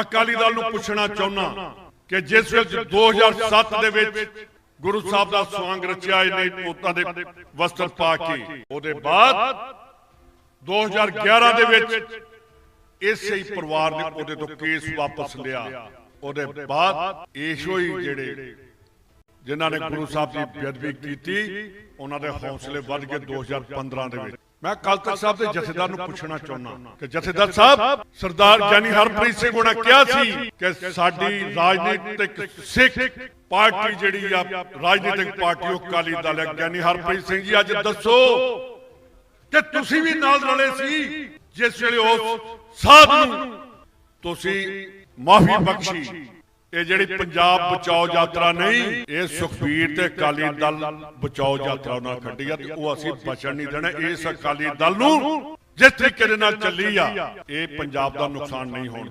ਅਕਾਲੀ ਦਲ ਨੂੰ ਪੁੱਛਣਾ ਚਾਹੁੰਦਾ ਕਿ ਜਿਸ ਵਿੱਚ 2007 ਦੇ ਵਿੱਚ ਗੁਰੂ ਸਾਹਿਬ ਦਾ ਸਵਾਂਗ ਰਚਿਆ ਇਹਨੇ ਪੋਤਾਂ ਦੇ ਵਸਤਰ ਪਾ ਕੇ। ਉਹਦੇ ਬਾਅਦ 2011 ਦੇ ਵਿੱਚ ਇਸੇ ਹੀ ਪਰਿਵਾਰ ਨੇ ਉਹਦੇ ਤੋਂ ਕੇਸ ਵਾਪਸ ਲਿਆ। ਉਹਦੇ ਬਾਅਦ ਇਹੋ ਹੀ ਜਿਹੜੇ ਜਿਨ੍ਹਾਂ ਨੇ ਗੁਰੂ ਸਾਹਿਬ ਦੀ ਬੇਅਦਬੀ ਕੀਤੀ, ਉਹਨਾਂ ਦੇ ਹੌਸਲੇ ਵੱਧ ਗਏ 2015 ਦੇ ਵਿੱਚ। ਮੈਂ ਕੱਲ ਤੱਕ ਸਾਹਿਬ ਦੇ ਜਥੇਦਾਰ ਨੂੰ ਪੁੱਛਣਾ ਚਾਹੁੰਦਾ ਕਿ ਜਥੇਦਾਰ ਸਾਹਿਬ ਸਰਦਾਰ ਜਾਨੀ ਹਰਪ੍ਰੀਤ ਸਿੰਘ ਉਹਨਾਂ ਕਿਹਾ ਸੀ ਕਿ ਸਾਡੀ ਰਾਜਨੀਤਿਕ ਸਿੱਖ ਪਾਰਟੀ ਜਿਹੜੀ ਆ ਰਾਜਨੀਤਿਕ ਪਾਰਟੀ ਉਹ ਅਕਾਲੀ ਦਲ ਹੈ। ਗਿਆਨੀ ਹਰਪ੍ਰੀਤ ਸਿੰਘ ਜੀ ਅੱਜ ਦੱਸੋ ਕਿ ਤੁਸੀਂ ਵੀ ਨਾਲ ਰਲੇ ਸੀ ਜਿਸ ਵੇਲੇ ਉਸ ਸਾਧ ਨੂੰ ਤੁਸੀਂ ਮਾਫੀ ਬਖਸ਼ੀ। ਇਹ ਜਿਹੜੀ ਪੰਜਾਬ ਬਚਾਓ ਯਾਤਰਾ ਨਹੀਂ ਇਹ ਸੁਖਬੀਰ ਤੇ ਅਕਾਲੀ ਦਲ ਬਚਾਓ ਯਾਤਰਾ ਉਹਨਾਂ ਕੱਢੀ ਆ ਤੇ ਉਹ ਅਸੀਂ ਬਚਣ ਨਹੀਂ ਦੇਣਾ ਇਸ ਅਕਾਲੀ ਦਲ ਨੂੰ ਜਿਸ ਤਰੀਕੇ ਦੇ ਨਾਲ ਚੱਲੀ ਆ ਇਹ ਪੰਜਾਬ ਦਾ ਨੁਕਸਾਨ ਨਹੀਂ ਹੋਣ